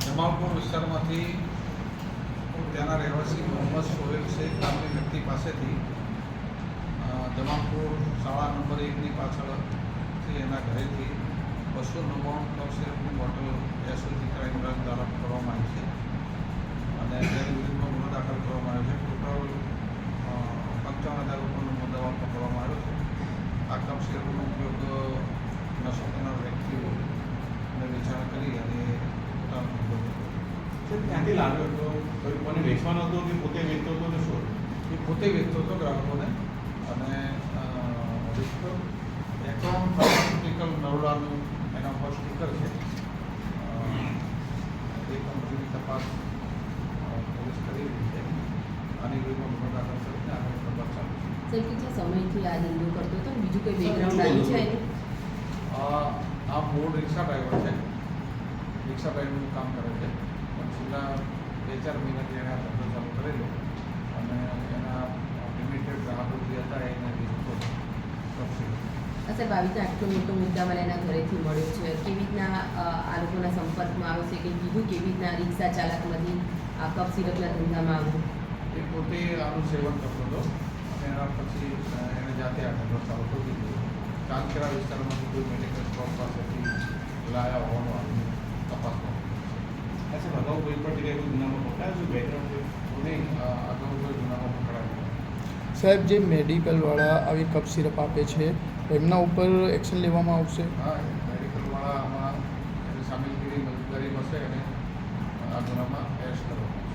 જમાલપુર વિસ્તારમાંથી ત્યાંના રહેવાસી મોહમ્મદ સોહેલ શેખ નામની વ્યક્તિ પાસેથી જમાલપુર શાળા નંબર એકની પાછળથી એના ઘરેથી બસો નવ્વાણું કપ સિરપની બોટલ એસઓજી ક્રાઇમ બ્રાન્ચ દ્વારા કરવામાં આવી છે અને તેની વિરુદ્ધમાં ગુનો દાખલ કરવામાં આવ્યો છે ટોટલ અ, પંચાવન હજાર રૂપિયાનો મુદ્દામાલ પકડવામાં આવ્યો છે સિરપનો ઉપયોગ નશો કરનાર વ્યક્તિઓને વેચાણ કરી અને પોતાનો હતો. ક્યાંથી લાવ્યો હતો? કોઈ કોને વેચવાનો હતો કે પોતે વેચતો હતો ને શું? એ પોતે વેચતો હતો ગ્રાહકોને અને એકાઉન્ટ ફાર્માસ્યુટિકલ નરોડાનું એના પર સ્ટીકર છે. એ કંપનીની તપાસ પોલીસ કરી રહી છે. આની વિરુદ્ધમાં ગુનો દાખલ કરીને આગળ તપાસ ચાલુ છે. સર કેટલા સમયથી આ ધંધો કરતો બીજું કોઈ બેકગ્રાઉન્ડ આવ્યું છે આ મૂળ રિક્ષા ડ્રાઈવર છે. રિક્ષા ડ્રાઈવરનું કામ કરે છે. પણ છેલ્લા બે ચાર મહિનાથી એણે આ ધંધો ચાલુ કરેલો અને એના લિમિટેડ ગ્રાહકો જે હતા એને આવી રીતે આટલો મોટો મુદ્દામાલ એના ઘરેથી મળ્યો છે. કેવી રીતના આ લોકોના સંપર્કમાં આવે છે કે કીધું કેવી રીતના રિક્ષા ચાલકમાંથી આ કપ સિરપના ધંધામાં આવ્યું એ પોતે આનું સેવન કરતો હતો. એના પછી એણે જાતે આ ધંધો ચાલુ કરી દીધો. ચાંદખેડા વિસ્તારમાંથી કોઈ મેડિકલ સ્ટોર પાસેથી લાયા હોવાનું આવી તપાસમાં અચ્છા અગાઉ કોઈ પણ જગ્યાએ કોઈ ગુનામાં પકડાયું છે? બેકગ્રાઉન્ડ નહીં અગાઉ કોઈ ગુનામાં પકડાયું સાહેબ જે મેડિકલવાળા આવી કપ સિરપ આપે છે એમના ઉપર એક્શન લેવામાં આવશે? હા મેડિકલવાળા આમાં સામેલ સામેલગીરી મદદગારી મળશે અને આ ગુનામાં એરેસ્ટ કરવામાં.